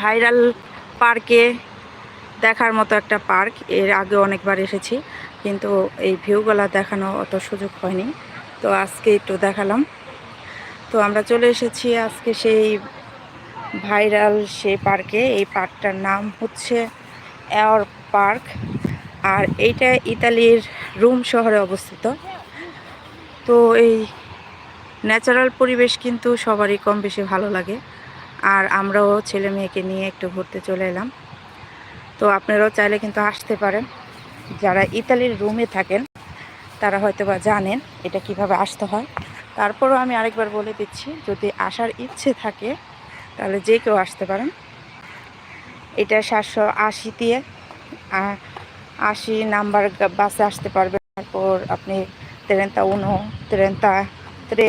Viral পার্কে দেখার মতো একটা পার্ক। এর আগে অনেকবার এসেছি, কিন্তু এই ভিউগুলা দেখানো অত সুযোগ হয়নি। তো আজকে একটু দেখালাম। তো আমরা চলে এসেছি আজকে সেই ভাইরাল সেই পার্কে। এই পার্কটার নাম হচ্ছে এয়ার পার্ক, আর এইটা ইতালির রোম শহরে অবস্থিত। তো এই ন্যাচারাল পরিবেশ কিন্তু সবারই কম বেশি ভালো লাগে। আর আমরাও ছেলে মেয়েকে নিয়ে একটু ঘুরতে চলে এলাম। তো আপনারাও চাইলে কিন্তু আসতে পারেন। যারা ইতালির রুমে থাকেন, তারা হয়তো বা জানেন এটা কীভাবে আসতে হয়। তারপরও আমি আরেকবার বলে দিচ্ছি, যদি আসার ইচ্ছে থাকে, তাহলে যে কেউ আসতে পারেন। এটা সাতশো আশি দিয়ে আশি নাম্বার বাসে আসতে পারবেন। তারপর আপনি তেরেন্তা উনো, তেরেন্তা ত্রে,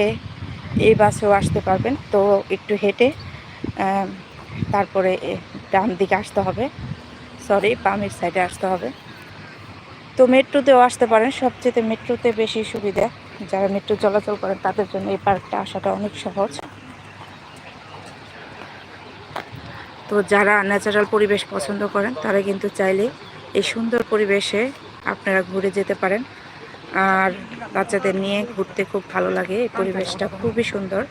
এই বাসেও আসতে পারবেন। তো একটু হেঁটে তারপরে ডান দিকে আসতে হবে। সরি বামের সাইডে আসতে হবে। তো মেট্রোতেও আসতে পারেন। সবচেয়ে মেট্রোতে বেশি সুবিধা। যারা মেট্রো চলাচল করেন, তাদের জন্য এই পার্কটা আসাটা অনেক সহজ। তো যারা ন্যাচারাল পরিবেশ পছন্দ করেন, তারা কিন্তু চাইলে এই সুন্দর পরিবেশে আপনারা ঘুরে যেতে পারেন। আর বাচ্চাদের নিয়ে ঘুরতে খুব ভালো লাগে। এই পরিবেশটা খুবই সুন্দর।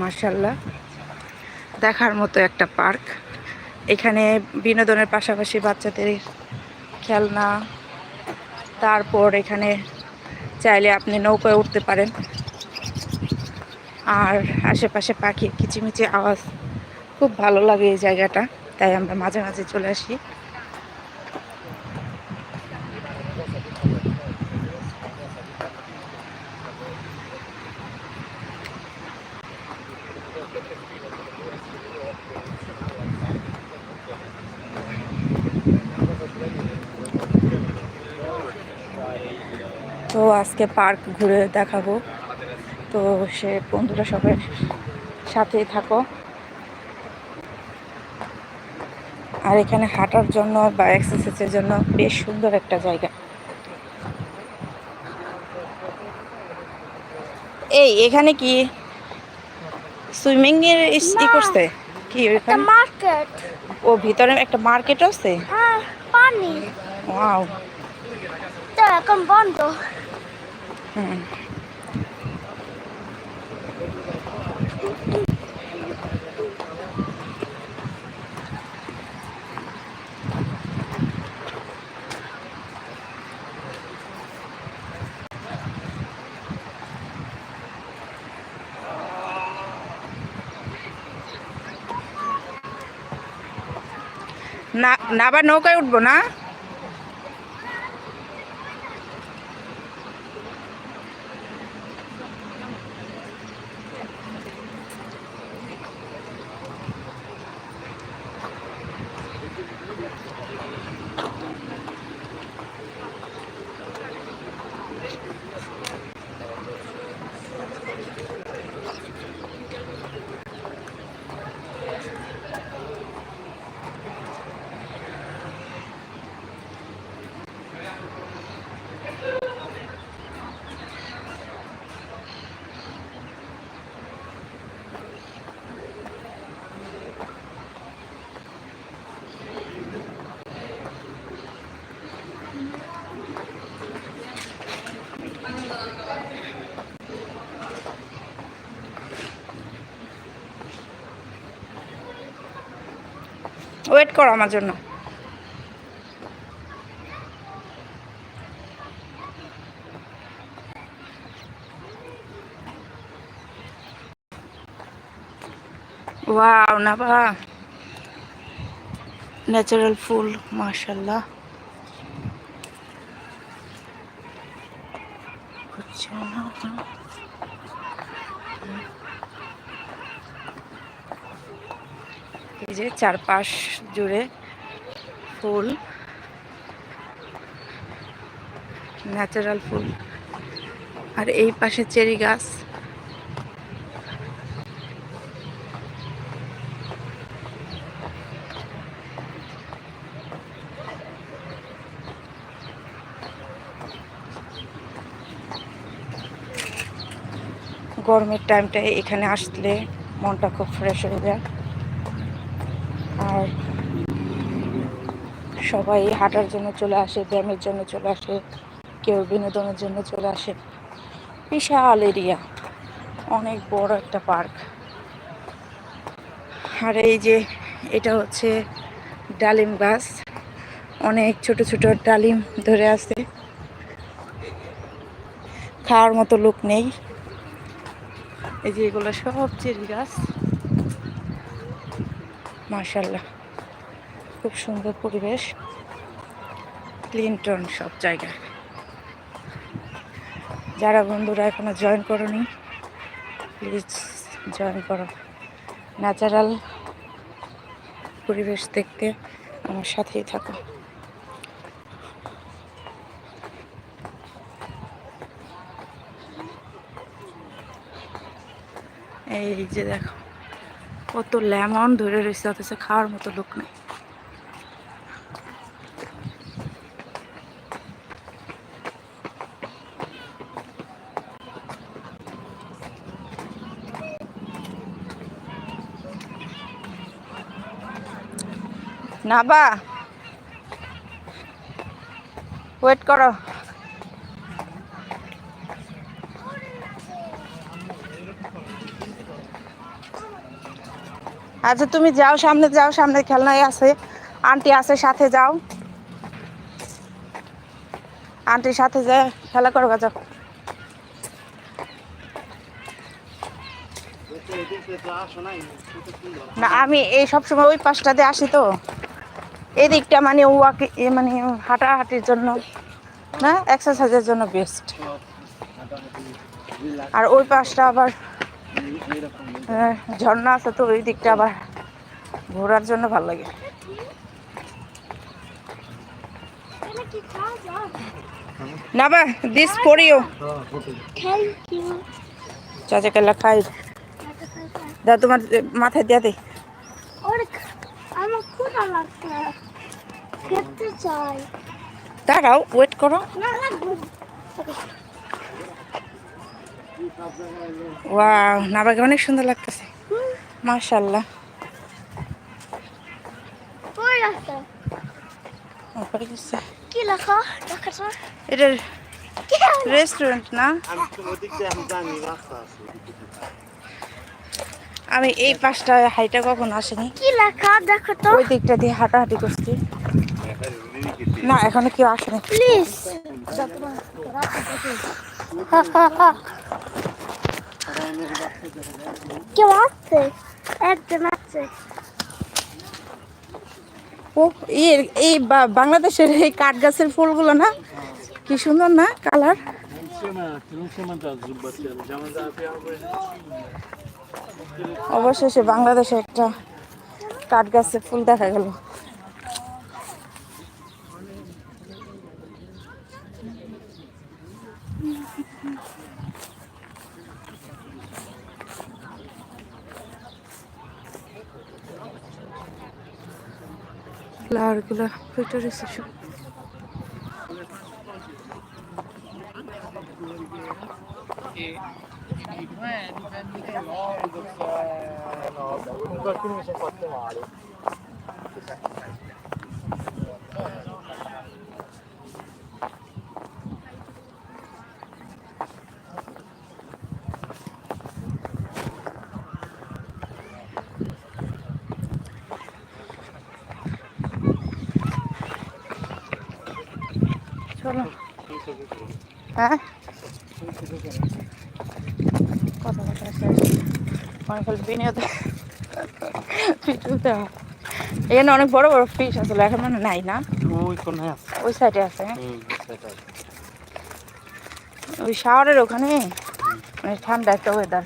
মার্শাল্লাহ দেখার মতো একটা পার্ক। এখানে বিনোদনের পাশাপাশি বাচ্চাদের খেলনা, তারপর এখানে চাইলে আপনি নৌকায় উঠতে পারেন। আর আশেপাশে পাখির কিচিমিচি আওয়াজ, খুব ভালো লাগে এই জায়গাটা। তাই আমরা মাঝে মাঝে চলে আসি। তো আজকে পার্ক ঘুরে দেখাবো। তো সে বন্ধুরা সবাই সাথেই থাকো। আর এখানে হাঁটার জন্য বা এক্সারসাইজের জন্য বেশ সুন্দর একটা জায়গা। এই এখানে কি সুইমিং এর ই করছে? কি মার্কেট ও ভিতরে একটা মার্কেট আছে? হ্যাঁ পানি। ওয়াও। তো এখন বন্ধ। না আবার নৌকায় উঠবো না? ওয়েট করো আমার জন্য। ওয়াও নাবা। ন্যাচারাল ফুল মাশাল্লাহ হচ্ছে না এই যে চারপাশ জুড়ে ফুল ন্যাচারাল ফুল। আর এই পাশে চেরি গাছ। গরমের টাইমটায় এখানে আসলে মনটা খুব ফ্রেশ হয়ে যায়। আর সবাই হাঁটার জন্য চলে আসে, ব্যায়ামের জন্য চলে আসে, কেউ বিনোদনের জন্য চলে আসে। বিশাল এরিয়া, অনেক বড় একটা পার্ক। আর এই যে এটা হচ্ছে ডালিম গাছ, অনেক ছোট ছোট ডালিম ধরে আছে। খাওয়ার মতো লোক নেই। এই যে এগুলো সব চেরি গাছ। মার্শাল্লাহ খুব সুন্দর পরিবেশ। ক্লিনটন সব জায়গায় যারা বন্ধুরা এখনও জয়েন করনি প্লিজ জয়েন করো। ন্যাচারাল পরিবেশ দেখতে আমার সাথেই থাকো। এই যে দেখো। কত লেমন ধরে রয়েছে অথচ খাওয়ার মতো লোক নেই। না বা ওয়েট করো। আচ্ছা তুমি যাও সামনে যাও সামনে খেলনায় আছে। আন্টি আছে, সাথে যাও। আন্টির সাথে যা খেলা করবা, যাও। না, আমি এই সব সময় ওই পাশটাতে আসি তো। এদিকটা মানে ওয়াক মানে হাঁটাহাঁটির জন্য, না? এক্সারসাইজের জন্য বেস্ট আর ওই পাশটা আবার ঝর্ণা আছে তো, ওই দিকটা আবার ঘোরার জন্য ভালো লাগে। এখানে কি খাওয়া যায় না this for you thank you চাচা কেলা খাই। দা মাথায় দিয়ে দে। দাঁড়াও ওয়েট করো। ওয়াও নাবাকে অনেক সুন্দর লাগতেছে। মাশাল্লাহ ওই রাস্তা? ওপরে গেছে। কি লেখা? দেখাচ্ছ এটা রেস্টুরেন্ট না? আমি এই পাশটা হাইটা কখন আসেনি। কি লেখা? দেখো তো। ওই দিকটা দিয়ে হাঁটাহাঁটি করছি। না এখনও কেউ আসেনি। প্লিজ কেউ আসছে একজন আসছে ও, এই বাংলাদেশের এই কাঠ গাছের ফুলগুলো না? কি সুন্দর না, কালার? অবশেষে বাংলাদেশে একটা কাঠ গাছের ফুল দেখা গেল। ফ্লাওয়ারগুলো ফুটে রয়েছে সব চলো হ্যাঁ? কথা কথা বিনিয়োগ তুলতে হয় এখানে অনেক বড় বড় ফিশ আসলে এখন মানে নাই না? ওই আছে। সাইডে আছে হুম ওই শাওয়ারের ওখানে? মানে ঠান্ডা একটা ওয়েদার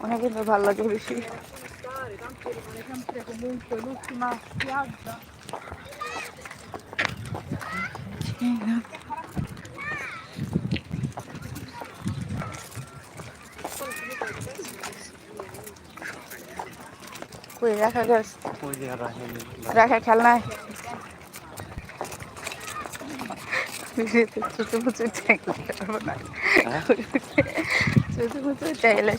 অনেক কিন্তু ভালো লাগে বেশি। কই রাখা গেছে রাখা খেলনায় ছোট মুচু চাইলে সর্বনাশ। মুচু চাইলে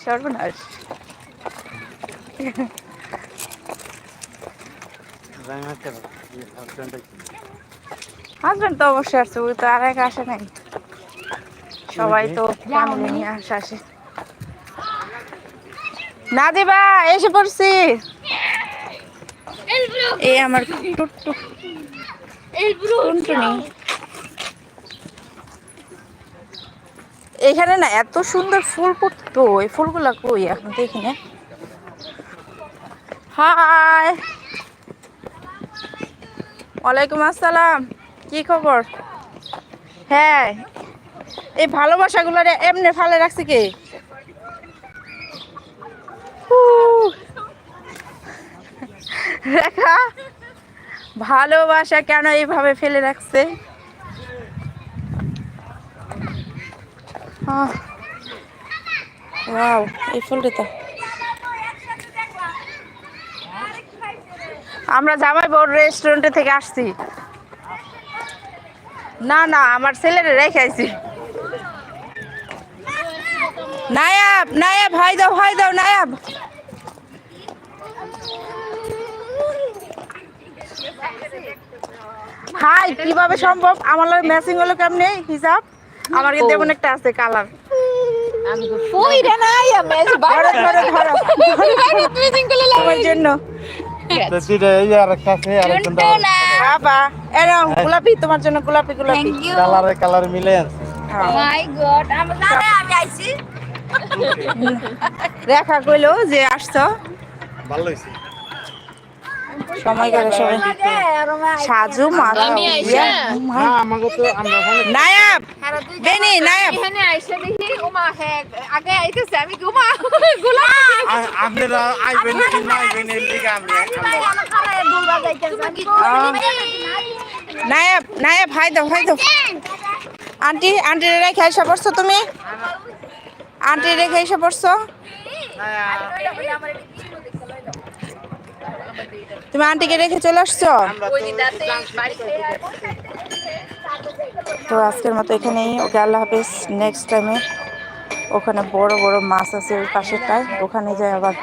হাজব্যান্ড হাজবেন্ড তো অবশ্যই আসছে ওই তো আর এক আসে নাই। সবাই তো ফ্যামিলি নিয়ে আসে আসে। না দিবা এসে পড়ছি। এই আমার টুনটুনি। এখানে না এত সুন্দর ফুল ফুটতো এই ফুলগুলা কই এখন দেখি না। হাই। ওয়ালাইকুম আসসালাম। কি খবর? হ্যাঁ। এই ভালোবাসাগুলো এমনি ফালে রাখছে কে। রেখা, ভালোবাসা কেন এইভাবে ফেলে রাখছে? এই তো। আমরা জামাই বড় রেস্টুরেন্টে থেকে আসছি। না না আমার ছেলেরে রেখে আইছি। নায়াব নায়াব হাই দাও হাই দাও নায়াব। হাই কীভাবে সম্ভব? আমার ম্যাচিং হলো কেমনে? হিসাব? আমার কিন্তু এমন একটা আছে কালার তোমার জন্য। বাবা। এরকম গোলাপি তোমার জন্য গোলাপি গোলাপি। কালারে কালার মিলে মাই গড my God, আমি আমি আইছি। রেখা কইলো যে আসছো। ভালো হয়েছে সময় করে সবাই। সাজু মাথা। হ্যাঁ নায়াব! দুই বেনি নায়াব! এখানে আইসা দেখি। উমা হ্যাঁ আগে আইতেছে আমি উমা গুলা আপনারা আইবেন কি না আইবেন এর দিকে আমি নায়াব নায়াব হাই দাও হাই দাও। আন্টি আন্টি রেখে এসে পড়ছো তুমি? আন্টি রেখে এসে পড়ছো? তুমি আন্টিকে রেখে চলে আসছো? তো আজকের মতো এখানেই। ওকে আল্লাহ হাফিজ নেক্সট টাইমে ওখানে বড় বড় মাছ আছে ওই পাশেরটায়। ওখানে যায় আবার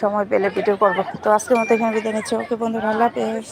সময় পেলে ভিডিও করব। তো আজকের মতো এখানে বিদায় নিচ্ছি। ওকে বন্ধুরা আল্লাহ হাফিজ।